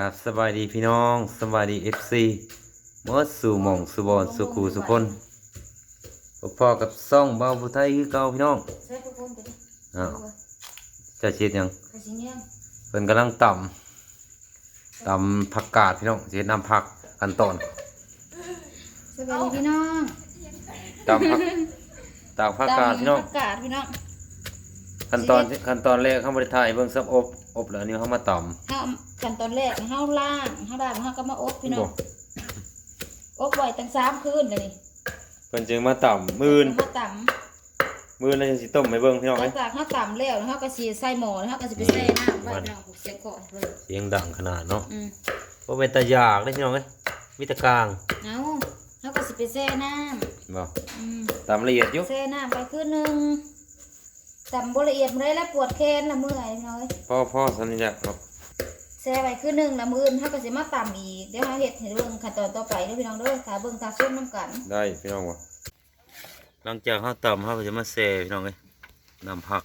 กับสบายดีพี่น้องสบายดีเอฟซีเมื่อสู่หม่องสู่บอนสู่ครูสู่คนพอๆกับซ่องเบาผู้ไทยคือเก่าพี่น้องใส่พวกคนไปดิอ้าวจะเช็ดหยังกระชิงเงี้ยงเพิ่นกำลังต่ำต่ำผักกาดพี่น้องเช็ดน้ำผักขั้นตอนสบายดีพี่น้องต่ำผักตากผักกาดพี่น้องผักกาดพี่น้อง ขั้นตอนขั้นตอนแรกเขาบริถ่ายเบิ่งซับอบ อบแล้วอันนี้เขามาต่เฮากันตอนแรกเฮาล่างเฮาด่างเฮาก็มาอบพี่ำน้องอบไว้ตั้งสามคืนเลยนี่เพิ่นจึงมาต่ำมื่นเฮาตมื่นแล้วจะสิต้มให้เบิ่งพี่น้องำหลัเอ้งยจากเฮาตำแล้วเฮาก็สิใส่หม้อแล้วเฮาก็สิไปแช่น้ำไว้พี่น้องเสียงก่อนเลยเสียงดังขนาดเนาะอืม บ่เป็นตาอยากเลยพี่น้องเอ้ยมีแตะกลางเอาเฮาก็สิไปแช่น้บ่ำอืมตามละเอียดอยู่แช่น้ำไปคืนหนึง ตำบ่ละเอียดบ่ได้แล้วปวดแขนน่ะเมื่อยพี่น้องเอ้ยพ่อพ่อสันนิษฐานเนาะแช่ไว้คืนหนึงแล้วมื้ออื่นเฮาก็สิมาตำอีกเดี๋ยวเฮาเฮ็ดให้เบิ่งขั้นตอนต่อไปเด้อพี่น้องเด้อถ้าเบิ่งถ้าส้มน้ำกันได้พี่น้องบ่หลังจากเฮาตำเฮาก็จะมาแซ่พี่น้องเอ้ยน้ำผัก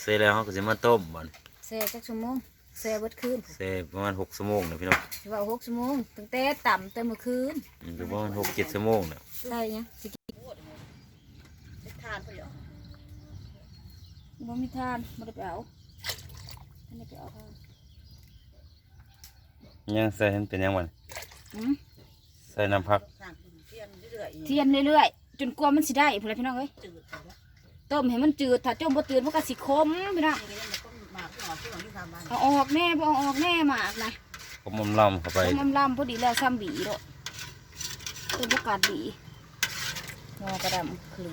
แซ่แล้วเฮาก็จะมาต้มบัดนี้แช่จักชั่วโมงแช่เบิดคืนแซ่ประมาณ6ชั่วโมงนะพี่น้องสิว่าหกชั่วโมงตั้งแต่ต่ำแต่เมื่อคืนอืมประมาณ6 7ชั่วโมงน่ะอะไรเนี่ยสิกินทานไปเหรอ บ่มีทานบ่ได้ไปเอาอันนี้ไปเอาทานยังใส่ให้มันเป็นยังบัดอืมใส่น้ำผักเทียนเรื่อยๆจนกว่ามันสิได้พุ่นล่ะพี่น้องเอ้ยต้มให้มันจืดถ้าจมบ่ตื่นมันก็สิขมพี่น้องเอาออกแน่บ่เอาออกแน่หมากนะผมอมลำเข้าไปต้มลำๆพอดีแล้วซ้ำบีโดดต้มประกาศบีงอกระดำคลี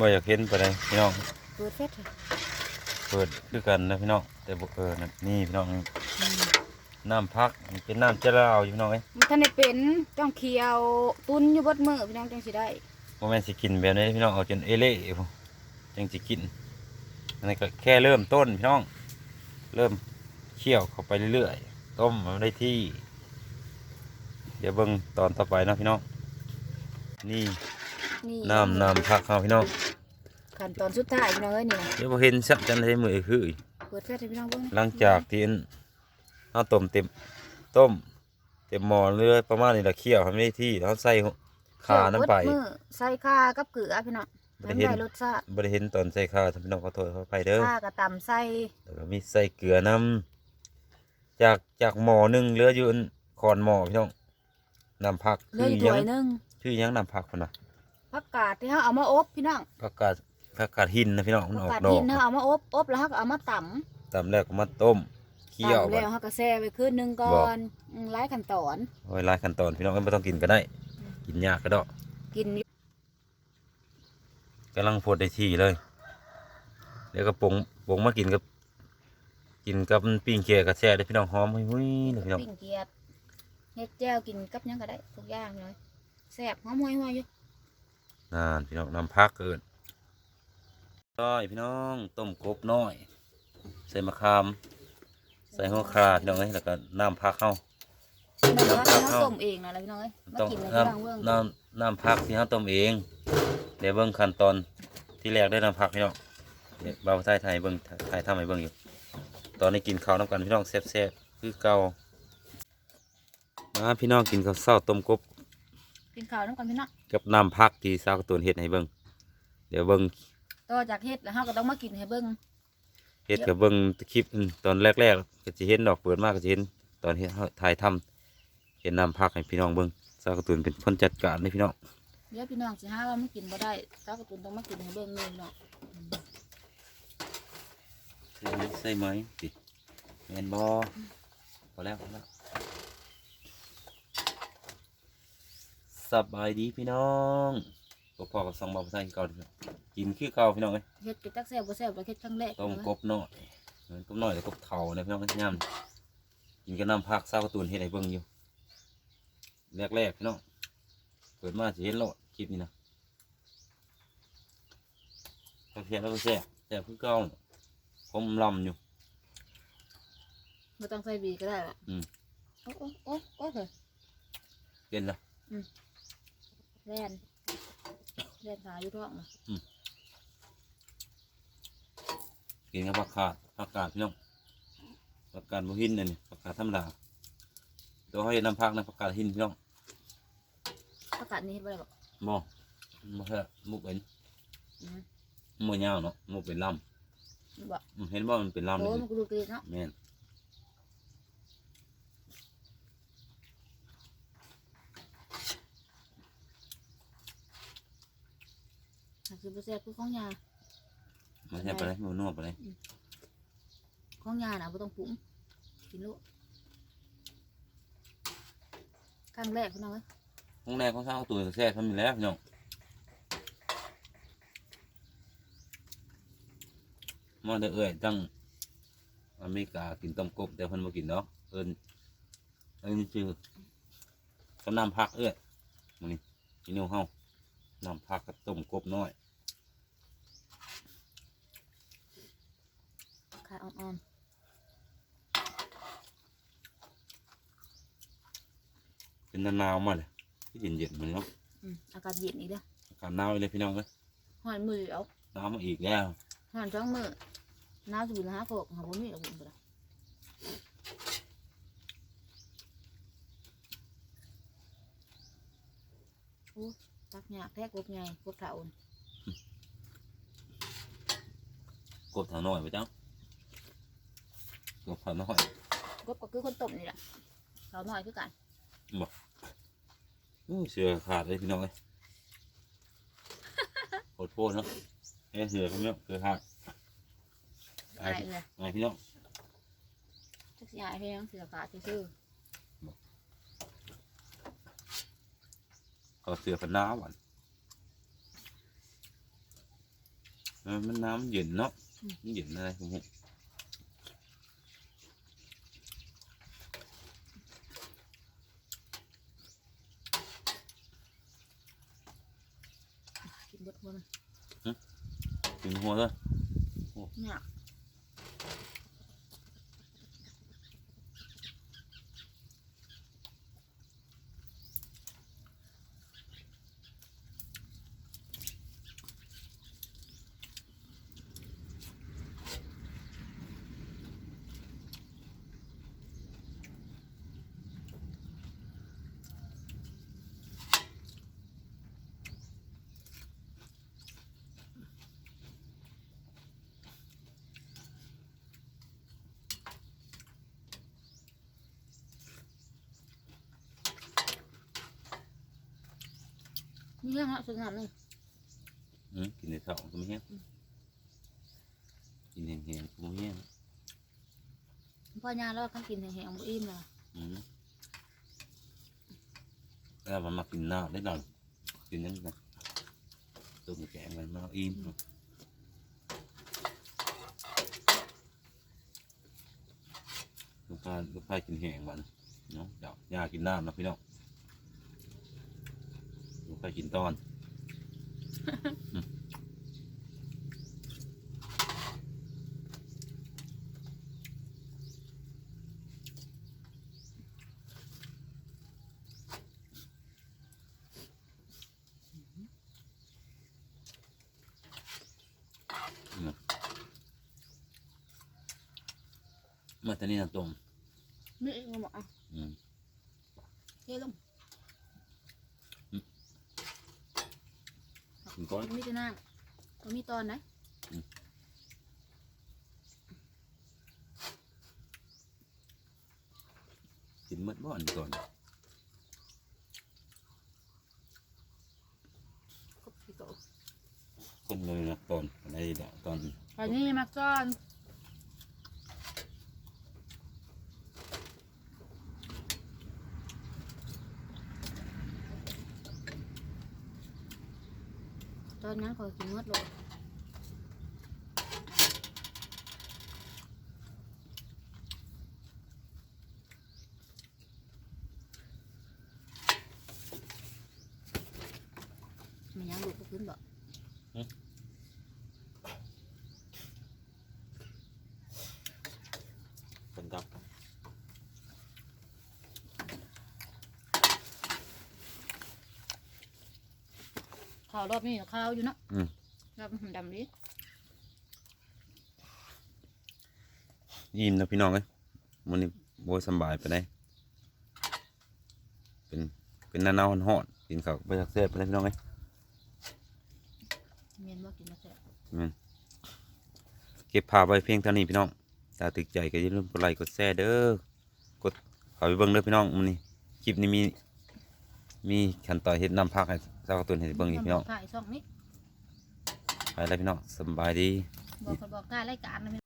บ่อยากเห็นไปเลยพี่น้องเปิดเฟซเถอะเปิดคือกันนะพี่น้องแต่บ่เออนั่นนี่พี่น้องน้ำผักมันเป็นน้ำเจลาวอยู่พี่น้องเอ้ยมันท่านได้เป็นต้องเคี่ยวตุนอยู่เบดมือพี่น้องจังสิได้บ่แม่นสิกินแบบนี้พี่น้องเอาจนเอเล่พุ่นจังสิกินอันนี้ก็แค่เริ่มต้นพี่น้อง เริ่มเคี่ยวเข้าไปเรื่อยๆต้มมันได้ที่ เดี๋ยวเบิ่งตอนต่อไปนะพี่น้องนี่ นี่น้ำน้ำผักเฮาพี่น้องขั้นตอนสุดท้ายพี่น้องเอ้ยนี่นะเดี๋ยวบ่เห็นสักจันเลยมือคือเปิดเฟซให้พี่น้องเบิ่งหลังจากที่เฮาต้มเต็มต้มเต็มหม้อเรื่อยประมาณนี้ละเคี่ยวให้มันได้ที่แล้วใส่ขาน้ำไปเบิดมือใส่ข่ากับเกลือพี่น้องบ่ให้ได้มันเห็นได้รสชาติบ่ได้เห็นตอนใส่ข้าวท่านพี่น้องขอโทษขออภัยเด้อข่ากับตำใส่แล้วก็มีใส่เกลือน้ำจากจากหม้อหนึงเหลืออยู่อันคอนหม้อพี่น้องน้ำผักเหลืออยู่หถ้ยัวยหนึงชื่อหยังน้ำผักพุ่นน่ะ ผักกาดที่เฮาเอามาอบพี่น้องผักกาดผักกาดหินนะพี่น้องมันผักออกกาดดอหิกนเฮาเอามาอบอบแล้วเฮาก็เอามาตำตามแล้วก็มาต้มเคี่ยวตำบัด แล้วเฮาก็แช่ไว้คืนหนึงก่บ่อนอืมหลายขั้นตอน โอ้ยหลายขั้นตอนพี่น้องก็ไม่ต้องกินก็ได้ กินยากก็ดอกกินอยู่กำลังพดได้ที่เลยเดี๋ยวก็ปรุงปรุงมากินกับ กินกับปิ้งเกี๊ยวกับแช่ได้พี่น้องหอมหุ้ยๆเลยพี่น้อง ปิ้งเกียดเฮ็ดแจ่วกินกับหยังก็ได้ทุกอย่างเลยแซ่บหอมห่วยๆอยู่ นานพี่น้องน้ำพักเกินน้อยพี่น้องต้มกบน้อย ใส่มะขาม ใส่หัวคราพี่น้องเอ้ยแล้วก็น้ำพักเข้า น้ำครับน้ำต้มเองนะแล้วพี่น้องเอ้ยมาต้องกินในน้ที่บ้านเบิ่งำน้ำน้ำพักที่เขาต้มเอง เดี๋ยวเบิ้งขั้นตอนที่แรกได้น้ำพักพี่น้องเดี๋ยวบ่าวไทยไทยเบิ้งไทยทำให้เบิ้งอยู่ ตอนนี้กินข้าวน้ำกันพี่น้องแซ่บๆคือเก่ามาพี่น้องกินข้าวเช้าต้มกบ กินข้าวน้ำกันพี่น้องกับน้ำพักที่สาวการ์ตูนเฮ็ดให้เบิ้งเดี๋ยวเบิ้งต่อจากเฮ็ดแล้วเฮาก็ต้องมากินให้เบิ่งเฮ็ดกับเบิ้งคลิปอืมตอนแรกๆก็จะเห็นดอกเปิดมากก็จะเห็นตอนเฮ็ดถ่ายทำเห็นน้ำพักให้พี่น้องเบิ้งสาวการ์ตูนเป็นคนจัดการให้พี่น้องเดี๋ยวพี่น้องสิหาว่ามันกินบ่ได้ตากระตุนต้องมากินให้เบิ่งนี่พี่น้องใส่ไหมใส่ไหมติแมนบอพอแล้วพอแล้ว สบายดีพี่น้องพอพอกับสองบาภาษาเก่าดีกว่ากินคือเก่าพี่น้องเอ้ยเฮ็ดกินตักแซ่บบ่แซ่บบ่เฮ็ดครั้งแรกต้มกบน้อยเหมือนกบน้อยแต่กบเท่านะพี่น้องย่ำกินกับน้ำผักซาวการ์ตูนเฮ็ดให้เบิ่งอยู่แรกๆพี่น้องเปิดมาจะเห็นโลดคลิปนี้นะกระเทียมแล้วก็แซ่บแซ่บคือเก่าน่ะผมลำอยู่บ่ต้องใส่บีก็ได้ล่ะอืมโอ้โอ้โอ้โอ้เถอะเป็นละ แล่นแล่นขาอยู่ท้องน่ะกินกับผักกาดผักกาดพี่น้องผักกาดบ่หินอันนี้ผักกาดธรรมดาตัวเขาเฮ็ดน้ำผักนะผักกาดหินพี่น้องประกาศนี้เฮ็ดบ่ได้บอกบ่บ่ใช่มุกเป็นอืมมุกยาวเนาะมุกเป็นลบอกำอืมเห็นบ่มันเป็นลำเลโอ้ยมันก็ดูกรีดเนาะแม่น หากสิบ่แซ่บคือของยามันใช่ไปเลยมันนวดไปเลยของยาน่ะบ่ต้องปรุงกินโลดครั้งแรกพี่น้องเอ้ยห้องแรกเขาสร้างตัวแซ่ทำอยู่แล้วพี่น้องมาเด้อเอ้ยตั้งอเมริกากินต้มกบแต่เพิ่นบ่กินเนาะเอิ้นเอิ้นชื่อกับน้ำผักเอ้ยมื้อนี้กินนิ้วเฮา น้ำผักกับต้มกบน้อยขาอ่อนเป็นหนาวๆมาเลยที่เย็นๆมันเนาะๆอืมอากาศเย็นอีกเด้ออากาศหนาวเลยพี่น้องเอ้ยฮ้อนมือเอาหนาวมาอีกแล้วฮ้อนสองมื้อหนาวสิบุญหาโคกหาบ่มีดอกบุญบ่ล่ะโอ้ ตักยากแท้กบใหญ่กบเฒ่าน่ะกบเถาน้อยไปจ้ะกบเถาน้อยกบก็คือคนต้มนี่แหละเฒ่าน้อยคือกันอู้เสือขาดเลยพี่น้องเอ้ยโคตรโพดเนาะเอ้ยเสือพี่น้องเสือขาดอายเลยไงพี่น้องจักสิอายให้ยังเสือขาดซื่อก็ เสือกันหนาวอะเออมันน้ำมันเย็นเนาะมันเย็นอะไรผมเห็นๆกินเบดหัวมันถึงหัวเลยเนี่ยากมีเรื่องละสุดงามเลยอืมกินในเถาก็ไม่แห้งกินแห้งๆก็ไม่แห้งพ่อยาแล้วขั้นกินแห้งๆบ่อิ่มเลยอืมแล้วมันมากินน้ำได้หน่อยกินนั่นนะต้มแกงมันมาอิ่มลูกค้าลูกค้ากินแห้งมันเนาะเดี๋ยวยากินน้ำนะพี่น้อง ลูกค้ากินตอนมาตอนนี้นะตรงมีอีกมาบอกอะ อืม เทลง กินก้อน มีแต่น้ำบ่มีตอนไหนกินหมดบ่อนก่อนกบขี้โตคนเลยนะตอนอะไรเดี๋ยวตอนอันนี้มาก่อนตอน นั้นขอกินหมดเลยมันยังดูกขึ้นบ่ คนกับ ข้าวรอบนี้ข้าวอยู่เนาะอืม รอบมันดำดิยิ้มนะพี่น้องเอ้ยมันนี่โบสำบายไปได้เป็นเป็นหน้าหนาวหอนๆกินข้าวไปสักเสียไปเลยพี่น้องเอ้ย เมียนบ่กินมาแซ่บแม่นเก็บภาพไว้เพียงเท่านี้พี่น้องถ้าตึกใจก็อย่าลืมกดไลค์กดแชร์เด้อ กดเข้าไปเบิ่งเด้อพี่น้องมันนี่คลิปนี้มี มีขั้นตอนเฮ็ดน้ำพักให้ สาวการ์ตูนเห็นเบิ่งอีกพี่น้องถ่ายช่องนี้ไปแล้วพี่น้องสำบายดี บอกคนบอกกล้ารายการนะ